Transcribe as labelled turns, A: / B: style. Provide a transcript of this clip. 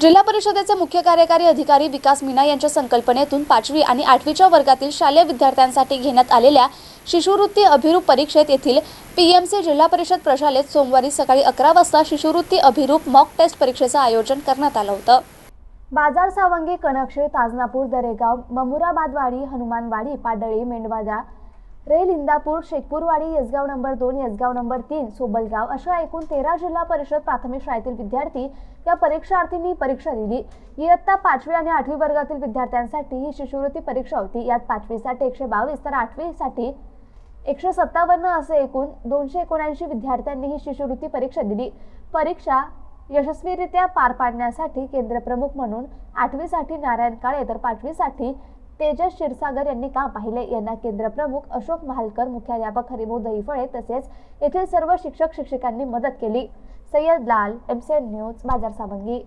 A: जिल्हा परिषदेचे मुख्य कार्यकारी अधिकारी विकास मीना यांच्या संकल्पनेतून पाचवी आणि आठवीच्या वर्गातील शालेय विद्यार्थ्यांसाठी घेण्यात आलेल्या शिष्यवृत्ती अभिरूप परीक्षेत येथील पीएमसी जिल्हा परिषद प्रशालेत सोमवारी सकाळी अकरा वाजता शिष्यवृत्ती अभिरूप मॉक टेस्ट परीक्षेचं आयोजन करण्यात आलं होतं. बाजार सावंगी कणक्षे ताजनापूर दरेगाव ममुराबादवाडी हनुमानवाडी पाडळी मेंढवादा रेल इंदापूर शेखपूरवाडी येसगाव नंबर दोन येसगाव नंबर तीन सोबलगाव अशा एकूण तेरा जिल्हा परिषद प्राथमिक शाळेतील विद्यार्थी या परीक्षार्थींनी परीक्षा दिली. इयत्ता पाचवी आणि आठवी वर्गातील विद्यार्थ्यांसाठी ही शिष्यवृत्ती परीक्षा होती. यात पाचवीसाठी एकशे बावीस तर आठवीसाठी एकशे सत्तावन्न असे एकूण दोनशे एकोणऐंशी विद्यार्थ्यांनी ही शिष्यवृत्ती परीक्षा दिली. परीक्षा यशस्वीरित्या पार पाडण्यासाठी केंद्रप्रमुख म्हणून आठवीसाठी नारायण काळे तर पाचवीसाठी तेजस क्षीरसागर यांनी काम पाहिले? यांना केंद्रप्रमुख अशोक महालकर मुख्याध्यापक हरिभाऊ दहिफळे तसेच येथील सर्व शिक्षक शिक्षिकांनी मदत केली. सय्यद लाल एमसीएन न्यूज बाजार सावंगी.